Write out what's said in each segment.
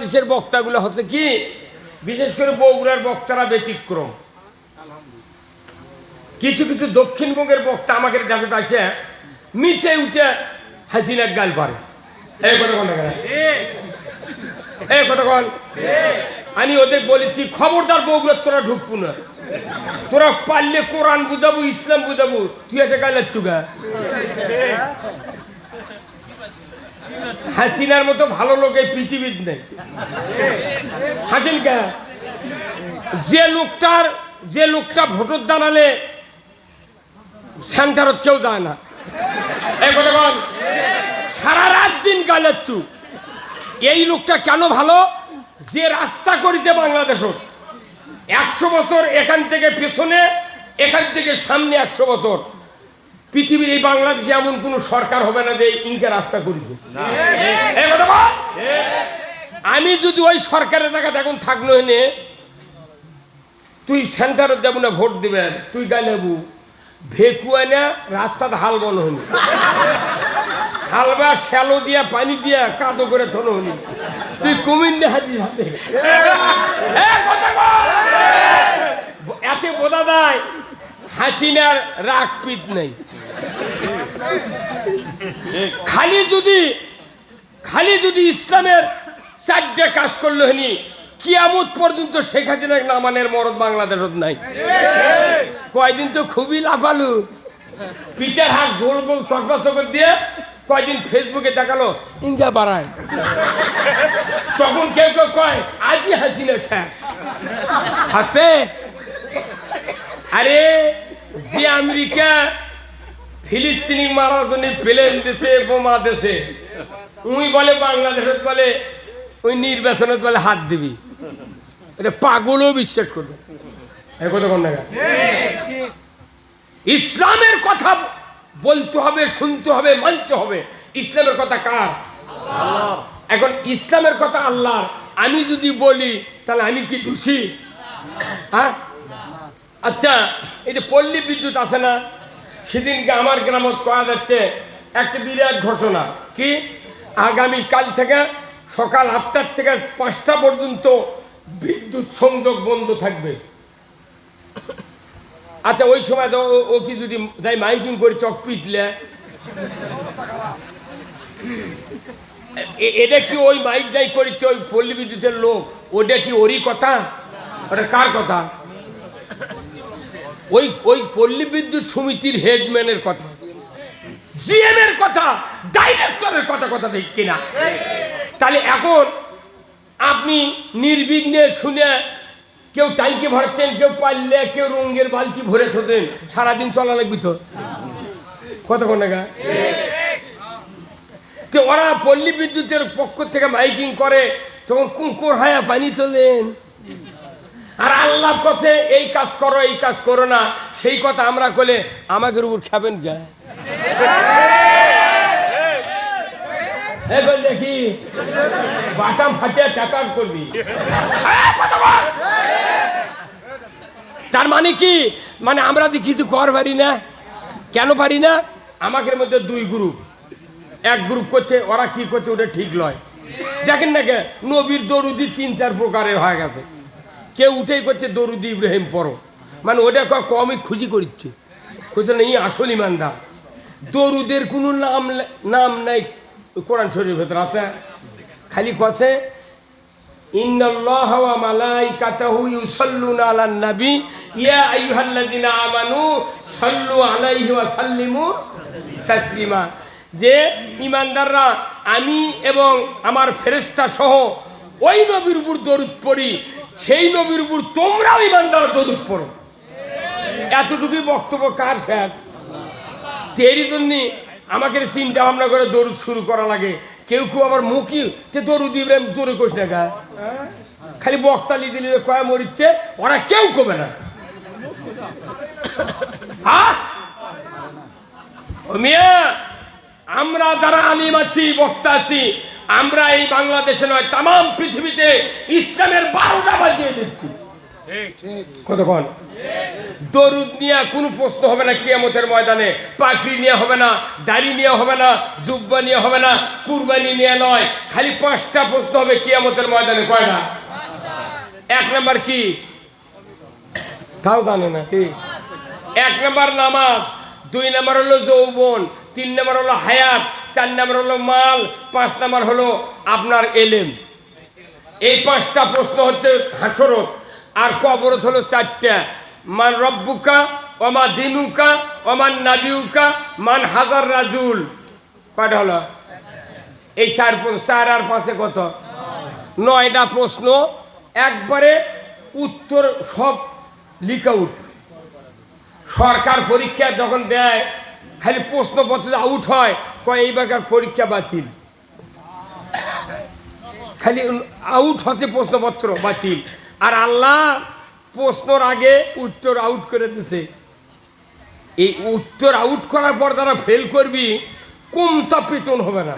বাংলাদেশের বক্তাগুলো হচ্ছে কি? বিশেষ করে বগুড়ার বক্তারা ব্যতিক্রম। কিছু কিছু দক্ষিণবঙ্গের বক্তা আমাকে দেশে আসে, মিশে উঠে হাসিনার গাল পারে। আমি ওদের বলেছি, খবরদার বগুড়ার, তোরা ঢুকবো না। তোরা পারলে কোরআন বুঝাবো, ইসলাম বুঝাবো। তুই আছে গালের চুগা হাসিনার মতো ভালো লোক এই পৃথিবীর নেই। হাসিন কে? যে লোকটার, যে লোকটা ভোটর দাঁড়ালে সেন্টারত কেউ যায় না। সারা রাত দিন গালের চুপ এই লোকটা কেন ভালো? যে রাস্তা করেছে বাংলাদেশত একশো বছর এখান থেকে পেছনে, এখান থেকে সামনে একশো বছর। পৃথিবীর এই বাংলাদেশে এমন কোন সরকার হবে না যে ইনকে রাস্তা করেছে। আমি যদি ওই সরকারের টাকা এখন থাকল এনে, তুই সেন্টারে যাব না, ভোট দিবেন, তুই গাইলেবু ভেকুয়া না রাস্তাতে হাল বন হনি হালবা শ্যালো দিয়া, পানি দিয়া, কাদো করে থনো হনি তুই কুমিন দে হাজি হাতে। এতে বোঝা যায়, হাসিনার রাগ পিত নেই। খালি যদি খালি যদি ইসলামের চারটে কাজ করল হনি কিয়ামত পর্যন্ত শেখ হাসিনার নামানের মরদ বাংলাদেশত নাই। কয়দিন তো খুবই লাফালু। পিঠের হাত গোল গোল চকরা চকর দিয়ে কয়দিন ফেসবুকে দেখাল, ইন্ডিয়া বাড়ায়। তখন কেউ কেউ কয় আজই হাসিনা শেষ। হাসে? আরে, যে আমেরিকা ফিলিস্তিনি মারার জন্য প্লেন দিছে বোমা দিছে। উই বলে বাংলাদেশত বলে ওই নির্বাচনত বলে হাত দিবি। এটা পাগলও বিশ্বাস করবে। ইসলামের কথা বলতে হবে শুনতে হবে মানতে হবে। ইসলামের কথা কার? এখন ইসলামের কথা আল্লাহ আমি যদি বলি তাহলে আমি কি দোষী? হ্যাঁ? আচ্ছা এই যে পল্লী বিদ্যুৎ আছে না সেদিনকে আমার গ্রামত করা যাচ্ছে, একটা বিরাট ঘোষণা। কি? আগামী কাল থেকে সকাল আটটার থেকে পাঁচটা পর্যন্ত বিদ্যুৎ সংযোগ বন্ধ থাকবে। আচ্ছা ওই সময় তো ও- কি যদি যাই মাইকিং করে চক পিটলে? এটা কি ওই মাইক যাই করেছে ওই পল্লী বিদ্যুতের লোক? ওটা কি ওরই কথা? ওটা কার কথা? ওই ওই পল্লী বিদ্যুৎ সমিতির হেডম্যানের কথা। জিএম এর কথা ডাইরেক্টরের কথা কথা ঠিক কিনা? তাহলে এখন আপনি নির্বিঘ্নে শুনে কেউ টাইকে ভরতেন, কেউ পারলে কেউ রঙের বালতি ভরে থাকেন সারাদিন চলা লাগবি তো। কত কোন টাকা তো ওরা পল্লী বিদ্যুতের পক্ষ থেকে মাইকিং করে, তখন কুকুর হায়া পানি তোলেন। আর আল্লাহ কাছে এই কাজ করো, এই কাজ করো না। সেই কথা আমরা করলে আমাদের উপর খাবেন কে? বল দেখি বাটাম ফাটিয়ে টাকার করবি। তার মানে কি? মানে আমরা যে কিছু কর পারি না, কেন পারি না? আমাদের মধ্যে দুই গ্রুপ এক গ্রুপ করছে, ওরা কি করছে, ওটা ঠিক নয় দেখেন না কে? নবীর দরুদি তিন চার প্রকারের হয়ে গেছে। কেউ উঠেই করছে, দরুদি ইব্রাহিম পড়ো। মানে ওটা কমই খুশি করছে করছে না ই আসল ইমানদার দরুদের কোনো নাম নাম নাই কোরআন শরীর ভেতর, আছে? খালি কছে যে ইমানদাররা, আমি এবং আমার ফেরেশতা সহ ওই নবীর উপর দরুদ পড়ি সেই নবীর উপর তোমরাও ইমানদার দরুদ পড়ো এতটুকুই বক্তব্য কার শেষ? তেরই জন্য আমাকে চিন্তা ভাবনা করে দরুদ শুরু করা লাগে। কেউ কেউ আবার মুখই তে দরুদ ইব্রাহিম তোরে কোষ গা। খালি বক্তালি দিলে কয় মরিচ্ছে, ওরা কেউ কবে না। আমরা যারা আলিম আছি, বক্তা আছি আমরা এই বাংলাদেশে নয় তাম পৃথিবীতে ইসলামের বারোটা বাজিয়ে দিচ্ছি। কতক্ষণ দরুদ নিয়ে কোনো প্রশ্ন হবে না কিয়ামতের ময়দানে, পাখি নিয়ে হবে না, দাড়ি নিয়ে হবে না, জুব্বা নিয়ে হবে না, কুরবানি নিয়ে নয়, খালি পাঁচটা প্রশ্ন হবে কিয়ামতের ময়দানে কয়টা এক নাম্বার কি? তাও জানে না, কি? এক নাম্বার নামাজ, দুই নাম্বার হলো যৌবন, তিন নাম্বার হলো হায়াত চার নাম্বার হলো মাল, পাঁচ নাম্বার হলো আপনার এলেম। এই পাঁচটা প্রশ্ন হচ্ছে হাসরত আর কবরত হলো চারটা। মান রব্বুকা অমা দিনুকা ওমান নাবিউকা, মান হাজার রাজুল। কয়টা হলো? এই চার চার আর পাঁচে কত? নয়টা প্রশ্ন। একবারে উত্তর সব লিক আউট সরকার পরীক্ষা যখন দেয়, খালি প্রশ্নপত্র আউট হয় কয় পরীক্ষা বাতিল। খালি আউট হচ্ছে প্রশ্নপত্র, বাতিল। আর আল্লাহ প্রশ্নর আগে উত্তর আউট করে দিছে। এই উত্তর আউট করার পর তারা ফেল করবি কমতা পেটন হবে না।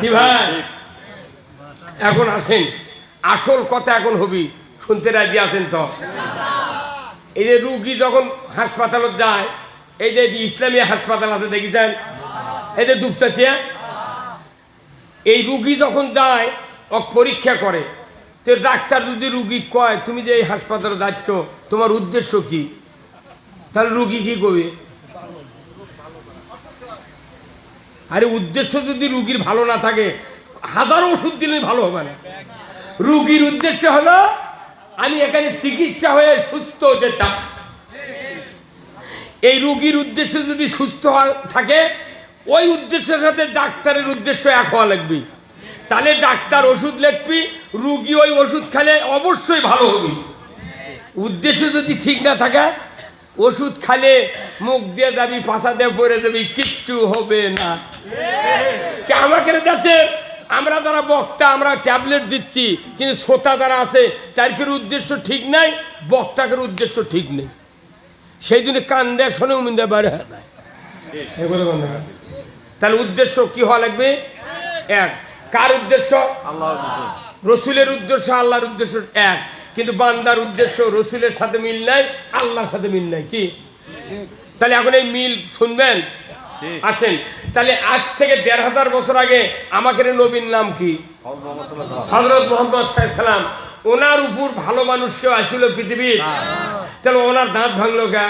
কি ভাই? এখন আসেন। আসল কথা এখন হবি। শুনতে রাজি আছেন তো? এই যে রুগী যখন হাসপাতালত যায় এই যে ইসলামী হাসপাতাল আছে এই যে দুপচাচিয়া এই রুগী যখন যায়, ও পরীক্ষা করে, তো ডাক্তার যদি রুগী কয়, তুমি যে এই হাসপাতালে যাচ্ছ, তোমার উদ্দেশ্য কি? তাহলে রুগী কি করবে? আরে উদ্দেশ্য যদি রুগীর ভালো না থাকে, হাজার ওষুধ দিলে ভালো হবে না। রুগীর উদ্দেশ্য হলো, আমি এখানে চিকিৎসা হয়ে সুস্থ হতে চাই। এই রুগীর উদ্দেশ্য যদি সুস্থ থাকে, ওই উদ্দেশ্যের সাথে ডাক্তারের উদ্দেশ্য এক হওয়া লাগবে। তাহলে ডাক্তার ওষুধ লিখবি, রুগী ওই ওষুধ খেলে অবশ্যই ভালো হবে। উদ্দেশ্য যদি ঠিক না থাকে, ওষুধ খালে মুখ দিয়ে যাবি পাশা দিয়ে পরে দেবি কিচ্ছু হবে না। আমাকে দেশে আমরা যারা বক্তা, আমরা ট্যাবলেট দিচ্ছি, কিন্তু শ্রোতা যারা আছে তাদের উদ্দেশ্য ঠিক নাই? বক্তাকের উদ্দেশ্য ঠিক নেই। সেই জন্য কান দেয় শোনে উমিন্দা বাইরে হয়ে যায়। তাহলে উদ্দেশ্য কি হওয়া লাগবে? এক কার উদ্দেশ্য? রসুলের উদ্দেশ্য আল্লাহর উদ্দেশ্য এক। কিন্তু বান্দার উদ্দেশ্য রসুলের সাথে মিল নাই আল্লাহর সাথে মিল নাই কি? তাহলে এখন এই মিল শুনবেন? আসেন। তাহলে আজ থেকে দেড় হাজার বছর আগে আমাকে নবীর নাম কি? হজরত মোহাম্মদ সাল্লাম ওনার উপর ভালো মানুষ কেউ আসছিল পৃথিবীর? তাহলে ওনার দাঁত ভাঙলো কে?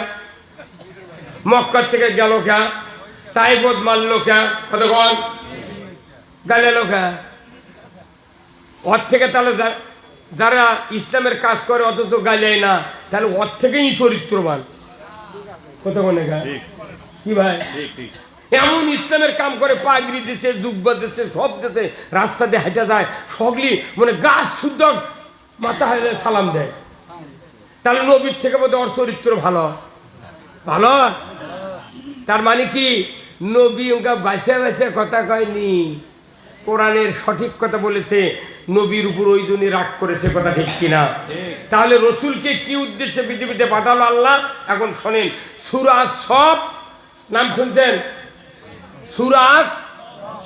মক্কার থেকে গেল কে? তাইবত মারলো কে? কতক্ষণ গেল কে? ওর থেকে তাহলে যারা ইসলামের কাজ করে অথচ গাইলেই না তাহলে ওর থেকেই চরিত্রবান। কতক্ষণে গা কি? ভাই? এমন ইসলামের কাম করে পাগড়ি দিছে জুব্বা দিছে সব দিছে রাস্তা দিয়ে হেঁটে যায় সকলি মানে গাছ শুদ্ধ মাথা সালাম দেয়। তাহলে নবীর থেকে বোধ ওর চরিত্র ভালো। ভালো? তার মানে কি? নবী ওকে বাসে বাসে কথা কয়নি। কোরআনের সঠিক কথা বলেছে, নবীর উপর ওই জন্য রাগ করেছে কথা ঠিক কিনা। তাহলে রসুলকে কি উদ্দেশ্যে পৃথিবীতে পাঠালো আল্লাহ? এখন শোনেন সুরাজ সব, নাম শুনছেন? সুরাজ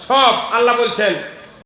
সব, আল্লাহ বলছেন